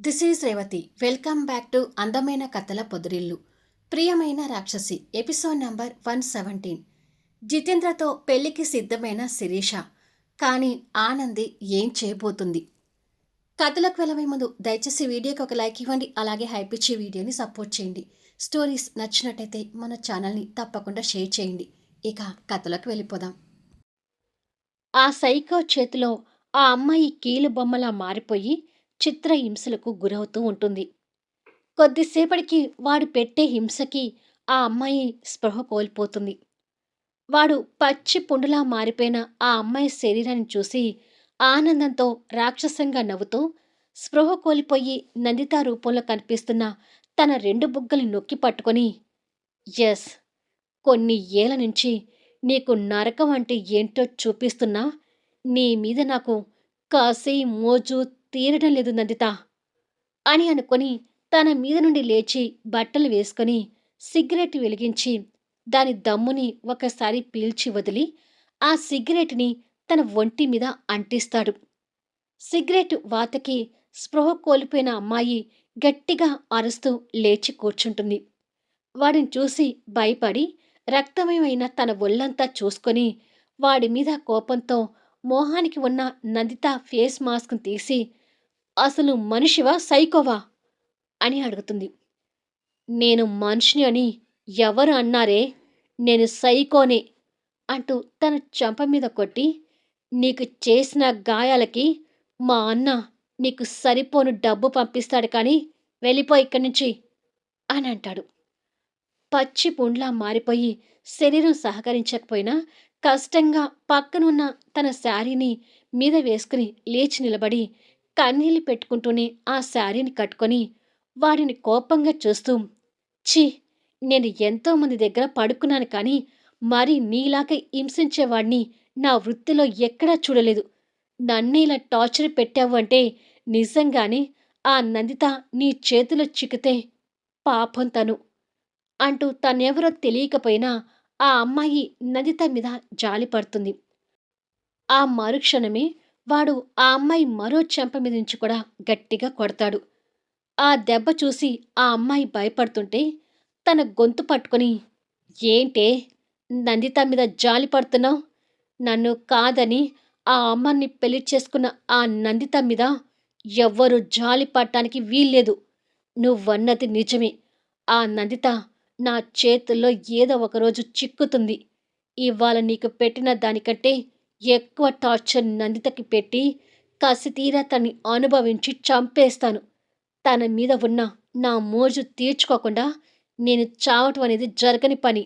This is Revathi welcome back to అందమైన కథల పొదిరిల్లు ప్రియమైన రాక్షసి ఎపిసోడ్ నంబర్ వన్ సెవెంటీన్ జితేంద్రతో పెళ్ళికి సిద్ధమైన శిరీష. కానీ ఆనంది ఏం చేయబోతుంది? కథలకు వెళ్ళమే ముందు దయచేసి వీడియోకి ఒక లైక్ ఇవ్వండి అలాగే హైప్ వీడియోని సపోర్ట్ చేయండి. స్టోరీస్ నచ్చినట్టయితే మన ఛానల్ని తప్పకుండా షేర్ చేయండి. ఇక కథలకు వెళ్ళిపోదాం. ఆ సైకో చేతిలో ఆ అమ్మాయి కీలు బొమ్మలా మారిపోయి చిత్ర హింసలకు గురవుతూ ఉంటుంది. కొద్దిసేపటికి వాడు పెట్టే హింసకి ఆ అమ్మాయి స్పృహ కోల్పోతుంది. వాడు పచ్చి పుండులా మారిపోయిన ఆ అమ్మాయి శరీరాన్ని చూసి ఆనందంతో రాక్షసంగా నవ్వుతూ స్పృహ కోల్పోయి నందిత రూపంలో కనిపిస్తున్న తన రెండు బుగ్గలు నొక్కి పట్టుకొని ఎస్ కొన్ని ఏళ్ళ నుంచి నీకు నరకం అంటే ఏంటో చూపిస్తున్నా నీ మీద నాకు కాసి మోజు తీరడం లేదు నందిత. అని అనుకొని తన మీద నుండి లేచి బట్టలు వేసుకొని సిగరెట్ వెలిగించి దాని దమ్ముని ఒకసారి పీల్చి వదిలి ఆ సిగరెట్ని తన ఒంటి మీద అంటిస్తాడు. సిగరెట్ వాతకి స్పృహ కోల్పోయిన అమ్మాయి గట్టిగా అరుస్తూ లేచి కూర్చుంటుంది. వాడిని చూసి భయపడి రక్తమయమైన తన ఒళ్ళంతా చూసుకొని వాడి మీద కోపంతో మోహానికి ఉన్న నందిత ఫేస్ మాస్క్ను తీసి అసలు మనిషివా? సైకోవా? అని అడుగుతుంది. నేను మనిషిని అని ఎవరు అన్నారే? నేను సైకోనే అంటూ తన చంప మీద కొట్టి నీకు చేసిన గాయాలకి మా అన్న నీకు సరిపోను డబ్బు పంపిస్తాడు కానీ వెళ్ళిపో ఇక్కడి నుంచి అని అంటాడు. పచ్చి పుండ్లా మారిపోయి శరీరం సహకరించకపోయినా కష్టంగా పక్కనున్న తన శారీని మీద వేసుకుని లేచి నిలబడి కన్నీళ్ళు పెట్టుకుంటూనే ఆ శారీని కట్టుకొని వాడిని కోపంగా చూస్తూ ఛీ నేను ఎంతోమంది దగ్గర పడుకున్నాను కానీ మరి నీలాగా హింసించేవాడిని నా వృత్తిలో ఎక్కడా చూడలేదు. నన్ను ఇలా టార్చర్ పెట్టావు అంటే నిజంగానే ఆ నందిత నీ చేతిలో చిక్కితే పాపం తను అంటూ తనెవరో తెలియకపోయినా ఆ అమ్మాయి నందిత మీద జాలి పడుతుంది ఆ మరుక్షణమే వాడు ఆ అమ్మాయి మరో చెంప మీద నుంచి కూడా గట్టిగా కొడతాడు. ఆ దెబ్బ చూసి ఆ అమ్మాయి భయపడుతుంటే తన గొంతు పట్టుకొని ఏంటే నందిత మీద జాలి పడుతున్నావు? నన్ను కాదని ఆ అమ్మని పెళ్ళి చేసుకున్న ఆ నందిత మీద ఎవ్వరూ జాలి పడటానికి వీల్లేదు. నువ్వన్నది నిజమే. ఆ నందిత నా చేతుల్లో ఏదో ఒకరోజు చిక్కుతుంది. ఇవాళ నీకు పెట్టిన దానికంటే ఎక్కువ టార్చర్ నందితకి పెట్టి కసితీరా తన్ని అనుభవించి చంపేస్తాను. తన మీద ఉన్న నా మోజు తీర్చుకోకుండా నేను చావటం అనేది జరగని పని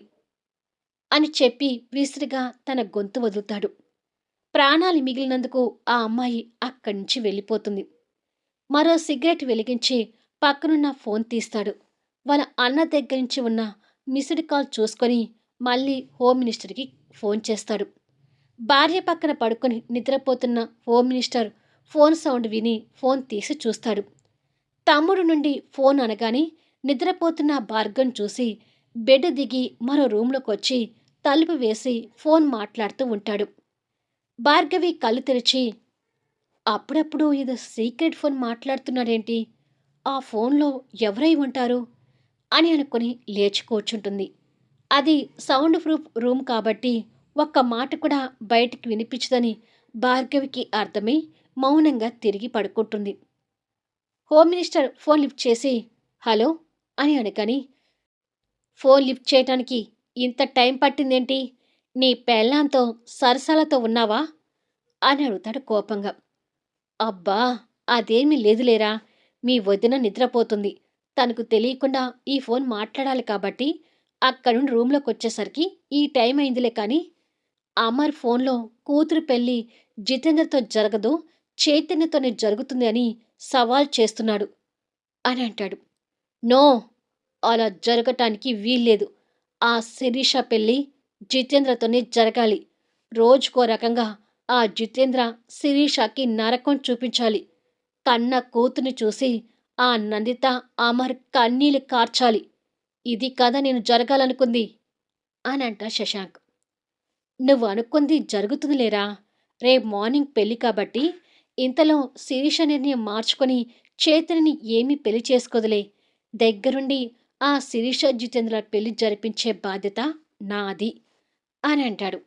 అని చెప్పి విసిరిగా తన గొంతు వదులుతాడు. ప్రాణాలు మిగిలినందుకు ఆ అమ్మాయి అక్కడి నుంచి వెళ్ళిపోతుంది. మరో సిగరెట్ వెలిగించి పక్కనున్న ఫోన్ తీస్తాడు. వాళ్ళ అన్న దగ్గర నుంచి ఉన్న మిస్డ్ కాల్ చూసుకొని మళ్ళీ హోమ్ మినిస్టర్కి ఫోన్ చేస్తాడు. భార్య పక్కన పడుకొని నిద్రపోతున్న హోమ్ మినిస్టర్ ఫోన్ సౌండ్ విని ఫోన్ తీసి చూస్తాడు. తమ్ముడు నుండి ఫోన్ అనగానే నిద్రపోతున్న భార్గం చూసి బెడ్ దిగి మరో రూమ్లోకి వచ్చి తలుపు వేసి ఫోన్ మాట్లాడుతూ ఉంటాడు. భార్గవి కళ్ళు తెరిచి అప్పుడప్పుడు ఇది సీక్రెట్ ఫోన్ మాట్లాడుతున్నాడేంటి? ఆ ఫోన్లో ఎవరై ఉంటారు? అని అనుకుని లేచి కూర్చుంటుంది. అది సౌండ్ ప్రూఫ్ రూమ్ కాబట్టి ఒక్క మాట కూడా బయటికి వినిపించదని భార్గవికి అర్థమై మౌనంగా తిరిగి పడుకుంటుంది. హోమ్ మినిస్టర్ ఫోన్ లిఫ్ట్ చేసి హలో అని అనగాని ఫోన్ లిఫ్ట్ చేయటానికి ఇంత టైం పట్టిందేంటి? నీ పెళ్ళాంతో సరసాలతో ఉన్నావా? అని అడుగుతాడు కోపంగా. అబ్బా అదేమీ లేదులేరా. మీ వదిన నిద్రపోతుంది. తనకు తెలియకుండా ఈ ఫోన్ మాట్లాడాలి కాబట్టి అక్కడి నుండి రూమ్లోకి వచ్చేసరికి ఈ టైం అయిందిలే కానీ అమర్ ఫోన్లో కూతురు పెళ్ళి జితేంద్రతో జరగదు చైతన్యతోనే జరుగుతుంది అని సవాల్ చేస్తున్నాడు అని అంటాడు. నో అలా జరగటానికి వీల్లేదు. ఆ శిరీష పెళ్ళి జితేంద్రతోనే జరగాలి. రోజుకో రకంగా ఆ జితేంద్ర శిరీషకి నరకం చూపించాలి. కన్న కూతుని చూసి ఆ నందిత అమర్ కన్నీళ్ళు కార్చాలి. ఇది కదా నేను జరగాలనుకుంది అని అంట శశాంక్. నువ్వు అనుకుంది జరుగుతుందిలేరా? రేపు మార్నింగ్ పెళ్ళి కాబట్టి ఇంతలో శిరీష నిర్ణయం మార్చుకొని చేతనిని ఏమీ పెళ్ళి చేసుకోదులే. దగ్గరుండి ఆ శిరీష జితేంద్ర పెళ్ళి జరిపించే బాధ్యత నాది అని అంటాడు.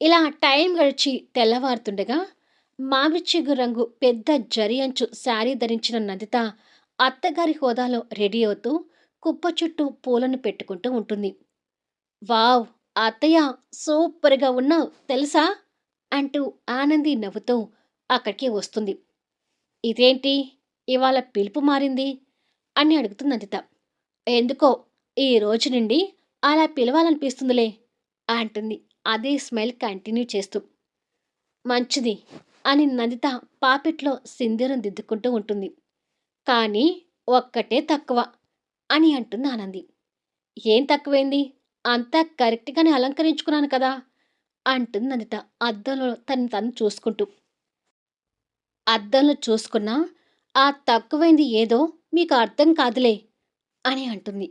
ఇలా టైం గడిచి తెల్లవారుతుండగా మామిడి రంగు పెద్ద జరి అంచు శారీ ధరించిన నందిత అత్తగారి హోదాలో రెడీ అవుతూ కుప్ప చుట్టూ పూలను పెట్టుకుంటూ ఉంటుంది. వావ్! అత్తయ్య సూపర్గా ఉన్నావు తెలుసా? అంటూ ఆనంది నవ్వుతూ అక్కడికి వస్తుంది. ఇదేంటి? ఇవాళ పిలుపు మారింది? అని అడుగుతుంది నందిత ఎందుకో? ఈ రోజు నుండి అలా పిలవాలనిపిస్తుందిలే అంటుంది. అదే స్మైల్ కంటిన్యూ చేస్తూ. మంచిది అని నందిత పాపిట్లో సింధూరం దిద్దుకుంటూ ఉంటుంది. కానీ ఒక్కటే తక్కువ అని అంటుంది ఆనంది. ఏం తక్కువైంది? అంతా కరెక్ట్గానే అలంకరించుకున్నాను కదా అంటుంది నందిత అద్దంలో తను తను చూసుకుంటూ. అద్దంలో చూసుకున్నా ఆ తక్కువైంది ఏదో మీకు అర్థం కాదులే అని అంటుంది.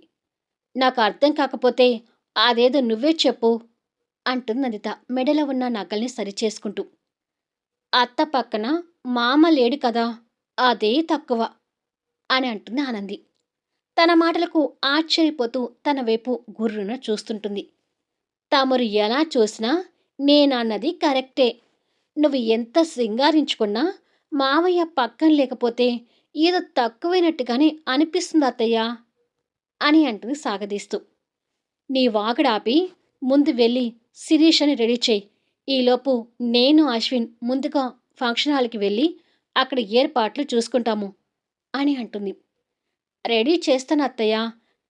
నాకు అర్థం కాకపోతే అదేదో నువ్వే చెప్పు అంటుంది అందిత మెడలో ఉన్న నగల్ని సరిచేసుకుంటూ. అత్త పక్కన మామ లేడు కదా అదే తక్కువ అని అంటుంది ఆనంది. తన మాటలకు ఆశ్చర్యపోతూ తన వైపు గుర్రున చూస్తుంటుంది. తమరు ఎలా చూసినా నేనన్నది కరెక్టే. నువ్వు ఎంత సింగారించుకున్నా మావయ్య పక్కన లేకపోతే ఏదో తక్కువైనట్టుగానే అనిపిస్తుంది అత్తయ్యా అని అంటుంది సాగదీస్తూ. నీ వాగడాపి ముందు వెళ్ళి శిరీషని రెడీ చేయి. ఈలోపు నేను అశ్విన్ ముందుగా ఫంక్షన్ హాల్కి వెళ్ళి అక్కడ ఏర్పాట్లు చూసుకుంటాము అని అంటుంది. రెడీ చేస్తాను అత్తయ్య.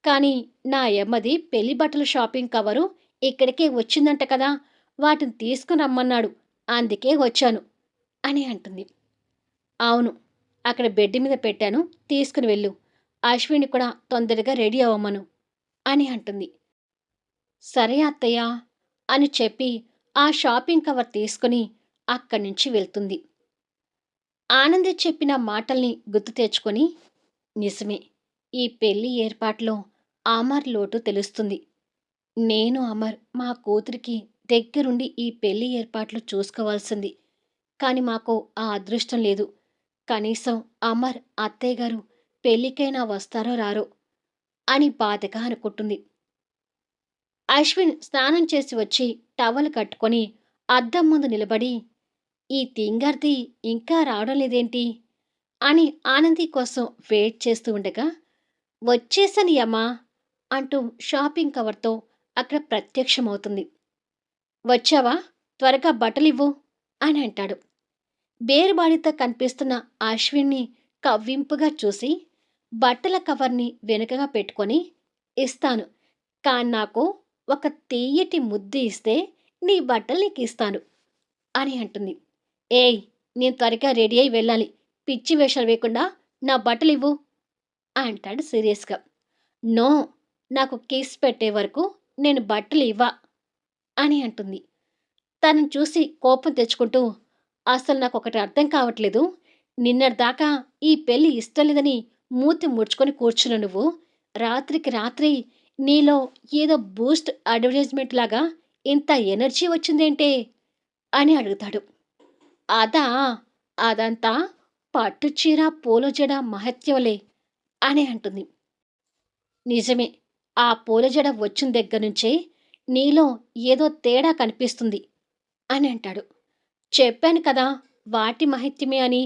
కానీ నా యమ్మది పెళ్ళి బట్టల షాపింగ్ కవరు ఇక్కడికే వచ్చిందంట కదా. వాటిని తీసుకుని రమ్మన్నాడు. అందుకే వచ్చాను అని అంటుంది. అవును అక్కడ బెడ్ మీద పెట్టాను. తీసుకుని వెళ్ళు. అశ్విని కూడా తొందరగా రెడీ అవ్వమను అని అంటుంది. సరే అత్తయ్య అని చెప్పి ఆ షాపింగ్ కవర్ తీసుకుని అక్కడి నుంచి వెళ్తుంది. ఆనంది చెప్పిన మాటల్ని గుర్తు తెచ్చుకొని నిజమే ఈ పెళ్ళి ఏర్పాట్లో అమర్ లోటు తెలుస్తుంది. నేను అమర్ మా కూతురికి దగ్గరుండి ఈ పెళ్ళి ఏర్పాట్లు చూసుకోవాల్సింది. కానీ మాకు ఆ అదృష్టం లేదు. కనీసం అమర్ అత్తయ్య గారు పెళ్ళికైనా వస్తారో రారో అని బాధగా అనుకుంటుంది. అశ్విన్ స్నానం చేసి వచ్చి టవల్ కట్టుకొని అద్దం ముందు నిలబడి ఈ తింగర్ది ఇంకా రావడం లేదేంటి? అని ఆనంది కోసం వెయిట్ చేస్తూ ఉండగా వచ్చేసని యమా అంటూ షాపింగ్ కవర్తో అక్కడ ప్రత్యక్షమవుతుంది. వచ్చావా? త్వరగా బట్టలివ్వు అని అంటాడు. బేరుబాడితో కనిపిస్తున్న అశ్విన్ని కవ్వింపుగా చూసి బట్టల కవర్ని వెనుకగా పెట్టుకొని ఇస్తాను. కానీ నాకు ఒక తీయటి ముద్దు ఇస్తే నీ బట్టలు నీకు ఇస్తాను అని అంటుంది. ఏయ్ నేను త్వరగా రెడీ అయి వెళ్ళాలి. పిచ్చి వేషాలు వేయకుండా నా బట్టలు ఇవ్వు అంటాడు సీరియస్గా. నో నాకు కేస్ పెట్టే వరకు నేను బట్టలు ఇవ్వా అని అంటుంది. తనను చూసి కోపం తెచ్చుకుంటూ అసలు నాకు ఒకటి అర్థం కావట్లేదు. నిన్నటిదాకా ఈ పెళ్ళి ఇష్టం లేదని మూతి ముడుచుకొని కూర్చున్న నువ్వు రాత్రికి రాత్రి నీలో ఏదో బూస్ట్ అడ్వర్టైజ్మెంట్ లాగా ఇంత ఎనర్జీ వచ్చిందేంటే అని అడుగుతాడు. అదా అదంతా పట్టుచీర పూలజడ మహత్యంలే అని అంటుంది. నిజమే ఆ పూలజడ వచ్చిన దగ్గర నుంచే నీలో ఏదో తేడా కనిపిస్తుంది అని అంటాడు. చెప్పాను కదా వాటి మహిత్యమే అని.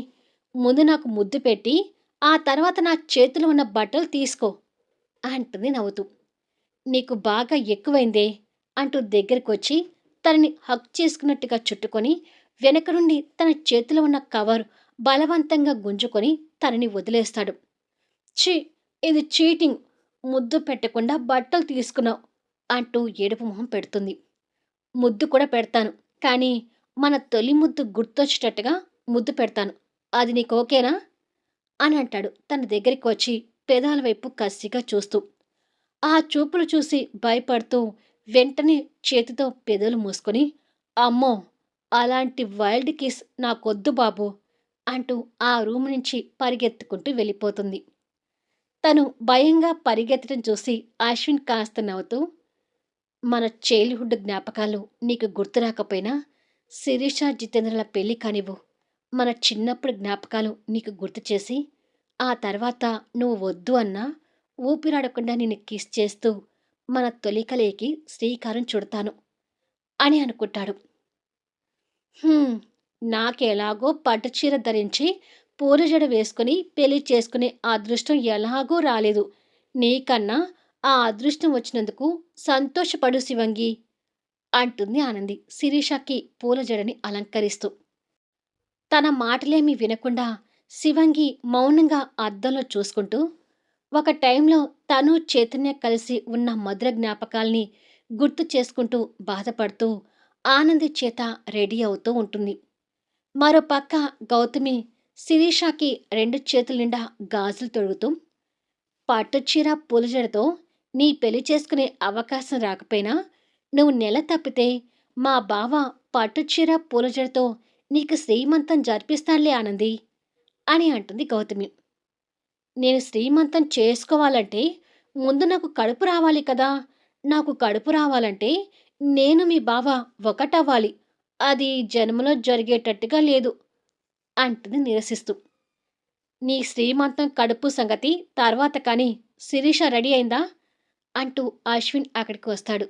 ముందు నాకు ముద్దు పెట్టి ఆ తర్వాత నా చేతిలో ఉన్న బట్టలు తీసుకో అంటుంది నవ్వుతూ. నీకు బాగా ఎక్కువైందే అంటూ దగ్గరికి వచ్చి తనని హక్ చేసుకున్నట్టుగా చుట్టుకొని వెనక నుండి తన చేతిలో ఉన్న కవర్ బలవంతంగా గుంజుకొని తనని వదిలేస్తాడు. ఛీ ఇది చీటింగ్. ముద్దు పెట్టకుండా బట్టలు తీసుకున్నావు అంటూ ఏడుపు మొహం పెడుతుంది. ముద్దు కూడా పెడతాను కానీ మన తొలి ముద్దు గుర్తొచ్చేటట్టుగా ముద్దు పెడతాను. అది నీకు ఓకేనా? అని అంటాడు తన దగ్గరికి వచ్చి పెదాల వైపు కసిగా చూస్తూ. ఆ చూపులు చూసి భయపడుతూ వెంటనే చేతితో పెదవులు మూసుకొని అమ్మో అలాంటి వైల్డ్ కిస్ నాకొద్దు బాబు అంటూ ఆ రూమ్ నుంచి పరిగెత్తుకుంటూ వెళ్ళిపోతుంది. తను భయంగా పరిగెత్తడం చూసి అశ్విన్ కాస్త నవ్వుతూ మన చైల్డ్హుడ్ జ్ఞాపకాలు నీకు గుర్తు రాకపోయినా శిరీష జితేంద్రల పెళ్ళి కానివ్వు. మన చిన్నప్పుడు జ్ఞాపకాలు నీకు గుర్తు చేసి ఆ తర్వాత నువ్వు వద్దు అన్నా ఊపిరాడకుండా నేను కిస్ చేస్తూ మన తొలికలేకి శ్రీకారం చుడతాను అని అనుకుంటాడు. నాకెలాగో పట్టుచీర ధరించి పూల జడ వేసుకుని పెళ్ళి చేసుకునే అదృష్టం ఎలాగూ రాలేదు. నీకన్నా ఆ అదృష్టం వచ్చినందుకు సంతోషపడు శివంగి అంటుంది ఆనంది. శిరీషకి పూల జడని అలంకరిస్తూ. తన మాటలేమీ వినకుండా శివంగి మౌనంగా అద్దంలో చూసుకుంటూ ఒక టైంలో తను చైతన్య కలిసి ఉన్న మధుర జ్ఞాపకాల్ని గుర్తు చేసుకుంటూ బాధపడుతూ ఆనంది చేత రెడీ అవుతూ ఉంటుంది. మరో పక్క గౌతమి శిరీషాకి రెండు చేతుల నిండా గాజులు తొడుగుతూ పట్టుచీర పూలజడతో నీ పెళ్ళి చేసుకునే అవకాశం రాకపోయినా నువ్వు నెల తప్పితే మా బావ పట్టుచీర పూలజడతో నీకు శ్రీమంతం జరిపిస్తానులే ఆనంది అని అంటుంది గౌతమి. నేను శ్రీమంతం చేసుకోవాలంటే ముందు నాకు కడుపు రావాలి కదా. నాకు కడుపు రావాలంటే నేను మీ బావ ఒకటవ్వాలి. అది జన్మలో జరిగేటట్టుగా లేదు. అంటుంది నిరసిస్తూ. నీ శ్రీమంతం కడుపు సంగతి తర్వాత కానీ శిరీష రెడీ అయిందా? అంటూ అశ్విన్ అక్కడికి వస్తాడు.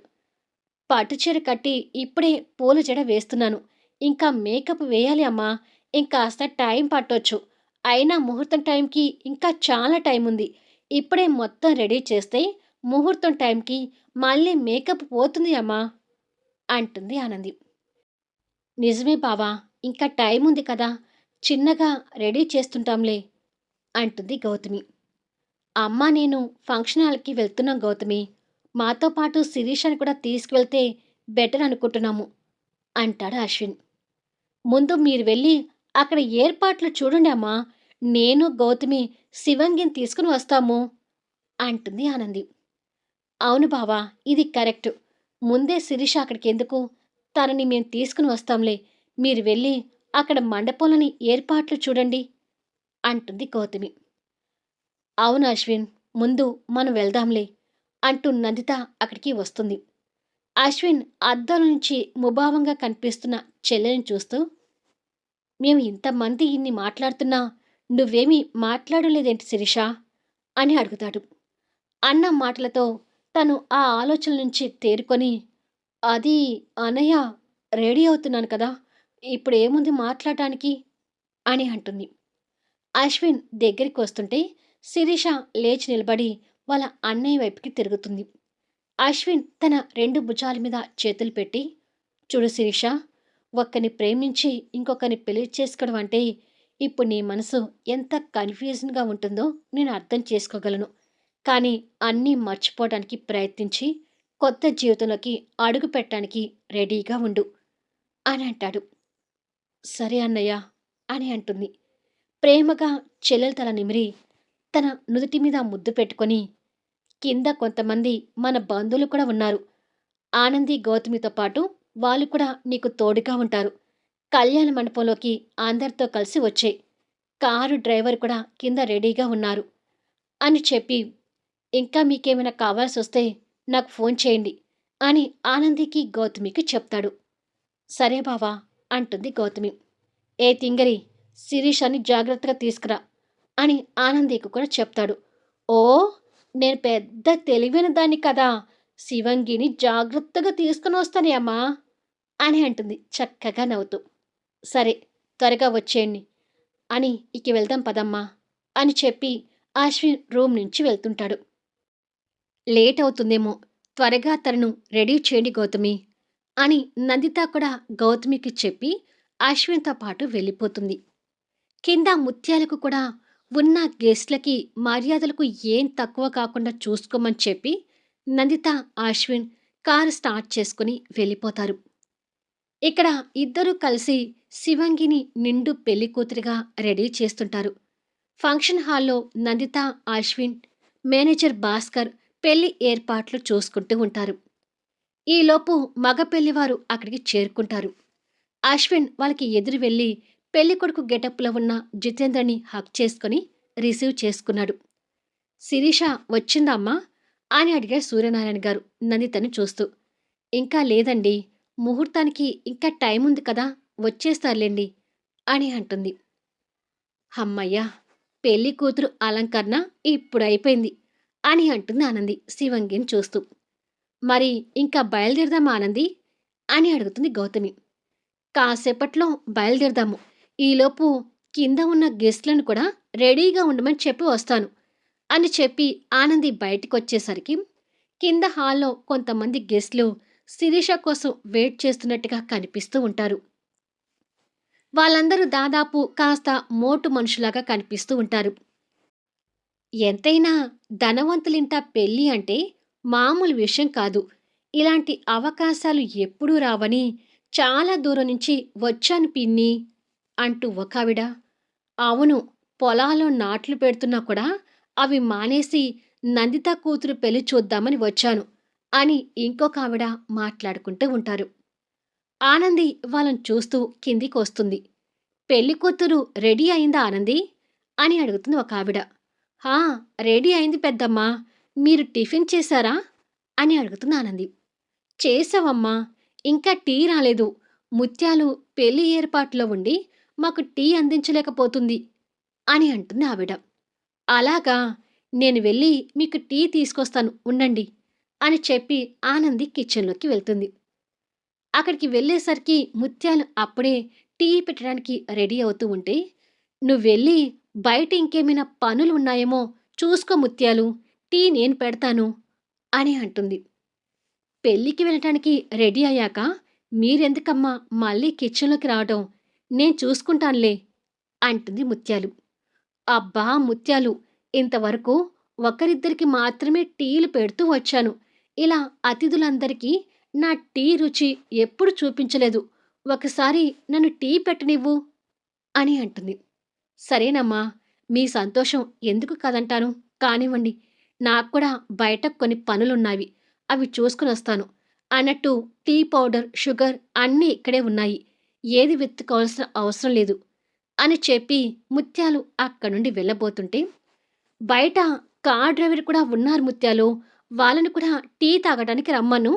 పట్టుచీర కట్టి ఇప్పుడే పూల జడ వేస్తున్నాను. ఇంకా మేకప్ వేయాలి అమ్మా. ఇంకాస్త టైం పట్టొచ్చు. అయినా ముహూర్తం టైంకి ఇంకా చాలా టైం ఉంది. ఇప్పుడే మొత్తం రెడీ చేస్తే ముహూర్తం టైంకి మళ్ళీ మేకప్ పోతుంది అమ్మా అంటుంది ఆనంది. నిజమే బావా ఇంకా టైం ఉంది కదా. చిన్నగా రెడీ చేస్తుంటాంలే అంటుంది గౌతమి. అమ్మ నేను ఫంక్షన్ హాల్కి వెళ్తున్నాం గౌతమి. మాతో పాటు శిరీషని కూడా తీసుకువెళ్తే బెటర్ అనుకుంటున్నాము అంటాడు అశ్విన్. ముందు మీరు వెళ్ళి అక్కడ ఏర్పాట్లు చూడండి అమ్మా. నేను గౌతమి శివంగిని తీసుకుని వస్తాము అంటుంది ఆనంది. అవును బావా ఇది కరెక్ట్. ముందే శిరీష అక్కడికి ఎందుకు? తనని మేము తీసుకుని వస్తాంలే. మీరు వెళ్ళి అక్కడ మండపంలోని ఏర్పాట్లు చూడండి అంటుంది గౌతమి. అవును అశ్విన్ ముందు మనం వెళ్దాంలే అంటూ నందిత అక్కడికి వస్తుంది. అశ్విన్ అద్దం నుంచి ముభావంగా కనిపిస్తున్న చెల్లెని చూస్తూ మేము ఇంతమంది ఇన్ని మాట్లాడుతున్నా నువ్వేమీ మాట్లాడలేదేంటి శిరీష? అని అడుగుతాడు. అన్న మాటలతో తను ఆ ఆలోచన నుంచి తేరుకొని అది అనయ్య రెడీ అవుతున్నాను కదా ఇప్పుడు ఏముంది మాట్లాడటానికి? అని అంటుంది. అశ్విన్ దగ్గరికి వస్తుంటే శిరీష లేచి నిలబడి వాళ్ళ అన్నయ్య వైపుకి తిరుగుతుంది. అశ్విన్ తన రెండు భుజాల మీద చేతులు పెట్టి చూడు శిరీష ఒక్కని ప్రేమించి ఇంకొకరిని పెళ్ళి చేసుకోవడం అంటే ఇప్పుడు నీ మనసు ఎంత కన్ఫ్యూజన్గా ఉంటుందో నేను అర్థం చేసుకోగలను. కానీ అన్నీ మర్చిపోవడానికి ప్రయత్నించి కొత్త జీవితంలోకి అడుగు పెట్టడానికి రెడీగా ఉండు అని అంటాడు. సరే అన్నయ్య అని అంటుంది. ప్రేమగా చెల్లెలు తల నిమిరి తన నుదుటి మీద ముద్దు పెట్టుకొని కింద కొంతమంది మన బంధువులు కూడా ఉన్నారు. ఆనంది గౌతమితో పాటు వాళ్ళు కూడా నీకు తోడుగా ఉంటారు. కళ్యాణ మండపంలోకి అందరితో కలిసి వచ్చే కారు డ్రైవర్ కూడా కింద రెడీగా ఉన్నారు అని చెప్పి ఇంకా మీకేమైనా కావాల్సి వస్తే నాకు ఫోన్ చేయండి అని ఆనందికి గౌతమికి చెప్తాడు. సరే బావా అంటుంది గౌతమి. ఏ తింగరి శిరీషాన్ని జాగ్రత్తగా తీసుకురా అని ఆనందికి కూడా చెప్తాడు. ఓ నేను పెద్ద తెలివైన దాన్ని కదా శివంగిని జాగ్రత్తగా తీసుకుని వస్తానే అమ్మా అని అంటుంది చక్కగా నవ్వుతూ. సరే త్వరగా వచ్చేయండి అని ఇక వెళ్దాం పదమ్మా అని చెప్పి అశ్విన్ రూమ్ నుంచి వెళ్తుంటాడు. లేట్ అవుతుందేమో త్వరగా తనను రెడీ చేయండి గౌతమి అని నందిత కూడా గౌతమికి చెప్పి అశ్విన్తో పాటు వెళ్ళిపోతుంది. కింద ముత్యాలకు కూడా ఉన్న గెస్ట్లకి మర్యాదలకు ఏం తక్కువ కాకుండా చూసుకోమని చెప్పి నందిత అశ్విన్ కారు స్టార్ట్ చేసుకుని వెళ్ళిపోతారు. ఇక్కడ ఇద్దరూ కలిసి శివంగిని నిండు పెళ్ళి కూతురిగా రెడీ చేస్తుంటారు. ఫంక్షన్ హాల్లో నందిత అశ్విన్ మేనేజర్ భాస్కర్ పెళ్ళి ఏర్పాట్లు చూసుకుంటూ ఉంటారు. ఈలోపు మగ పెళ్ళివారు అక్కడికి చేరుకుంటారు. అశ్విన్ వాళ్ళకి ఎదురు వెళ్ళి పెళ్ళికొడుకు గెటప్లో ఉన్న జితేంద్రని హక్ చేసుకుని రిసీవ్ చేసుకున్నాడు. శిరీష వచ్చిందమ్మా అని అడిగాడు సూర్యనారాయణ గారు నందితని చూస్తూ. ఇంకా లేదండి ముహూర్తానికి ఇంకా టైం ఉంది కదా వచ్చేస్తారులేండి అని అంటుంది. అమ్మయ్యా పెళ్ళి కూతురు అలంకరణ ఇప్పుడు అయిపోయింది అని అంటుంది ఆనంది శివంగిని చూస్తూ. మరి ఇంకా బయలుదేరదామా ఆనంది? అని అడుగుతుంది గౌతమి. కాసేపట్లో బయలుదేరదాము. ఈలోపు కింద ఉన్న గెస్ట్లను కూడా రెడీగా ఉండమని చెప్పి వస్తాను అని చెప్పి ఆనంది బయటికి వచ్చేసరికి కింద హాల్లో కొంతమంది గెస్ట్లు శిరీష కోసం వెయిట్ చేస్తున్నట్టుగా కనిపిస్తూ ఉంటారు. వాళ్ళందరూ దాదాపు కాస్త మోటు మనుషులాగా కనిపిస్తూ ఉంటారు. ఎంతైనా ధనవంతులింట పెళ్ళి అంటే మామూలు విషయం కాదు. ఇలాంటి అవకాశాలు ఎప్పుడూ రావని చాలా దూరం నుంచి వచ్చాను పిన్ని అంటూ ఒకావిడ. అవును పొలాల్లో నాట్లు పెడుతున్నా కూడా అవి మానేసి నందిత కూతురు పెళ్ళి చూద్దామని వచ్చాను అని ఇంకొక ఆవిడ మాట్లాడుకుంటూ ఉంటారు. ఆనంది వాళ్ళని చూస్తూ కిందికి వస్తుంది పెళ్ళి కూతురు రెడీ అయిందా ఆనంది? అని అడుగుతుంది ఒక ఆవిడ హా రెడీ అయింది పెద్దమ్మా. మీరు టిఫిన్ చేశారా? అని అడుగుతుంది ఆనంది. చేసావమ్మా ఇంకా టీ రాలేదు. ముత్యాలు పెళ్ళి ఏర్పాట్లో ఉండి మాకు టీ అందించలేకపోతుంది అని అంటుంది ఆవిడ. అలాగా నేను వెళ్ళి మీకు టీ తీసుకొస్తాను ఉండండి అని చెప్పి ఆనంది కిచెన్లోకి వెళ్తుంది. అక్కడికి వెళ్ళేసరికి ముత్యాలు అప్పుడే టీ పెట్టడానికి రెడీ అవుతూ ఉంటే నువ్వు వెళ్ళి బయట ఇంకేమైనా పనులు ఉన్నాయేమో చూసుకో ముత్యాలు టీ నేను పెడతాను అని అంటుంది. పెళ్ళికి వెళ్ళటానికి రెడీ అయ్యాక మీరెందుకమ్మా మళ్ళీ కిచెన్లోకి రావడం నేను చూసుకుంటానులే అంటుంది ముత్యాలు. అబ్బా ముత్యాలు ఇంతవరకు ఒకరిద్దరికి మాత్రమే టీలు పెడుతూ వచ్చాను. ఇలా అతిథులందరికీ నా టీ రుచి ఎప్పుడు చూపించలేదు. ఒకసారి నన్ను టీ పెట్టనివ్వు అని అంటుంది. సరేనమ్మా మీ సంతోషం ఎందుకు కదంటాను? కానివ్వండి. నాకు కూడా బయట కొన్ని పనులున్నావి అవి చూసుకుని వస్తాను అన్నట్టు టీ పౌడర్ షుగర్ అన్నీ ఇక్కడే ఉన్నాయి. ఏది వెతుకోవాల్సిన అవసరం లేదు. అని చెప్పి ముత్యాలు అక్కడి నుండి వెళ్ళబోతుంటే బయట కార్ డ్రైవర్ కూడా ఉన్నారు ముత్యాలు. వాళ్ళని కూడా టీ తాగడానికి రమ్మను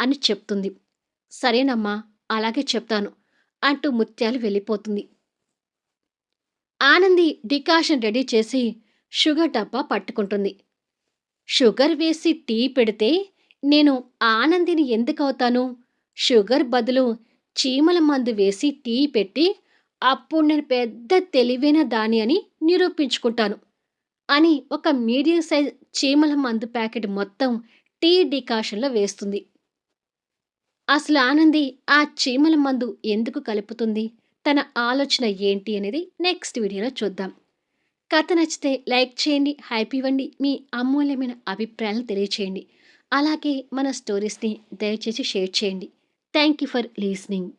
అని చెప్తుంది. సరేనమ్మా అలాగే చెప్తాను అంటూ ముత్యాలు వెళ్ళిపోతుంది. ఆనంది డికాషన్ రెడీ చేసి షుగర్ డబ్బా పట్టుకుంటుంది. షుగర్ వేసి టీ పెడితే నేను ఆనందిని ఎందుకవుతాను? షుగర్ బదులు చీమల మందు వేసి టీ పెట్టి అప్పుడు నేను పెద్ద తెలివైన దాని అని నిరూపించుకుంటాను అని ఒక మీడియం సైజ్ చీమల మందు ప్యాకెట్ మొత్తం టీ డికాషన్లో వేస్తుంది. అసలు ఆనంది ఆ చీమల మందు ఎందుకు కలుపుతుంది? తన ఆలోచన ఏంటి అనేది నెక్స్ట్ వీడియోలో చూద్దాం. కథ నచ్చితే లైక్ చేయండి హ్యాపీ ఇవ్వండి మీ అమూల్యమైన అభిప్రాయాలను తెలియచేయండి. అలాగే మన స్టోరీస్ని దయచేసి షేర్ చేయండి. Thank you for listening.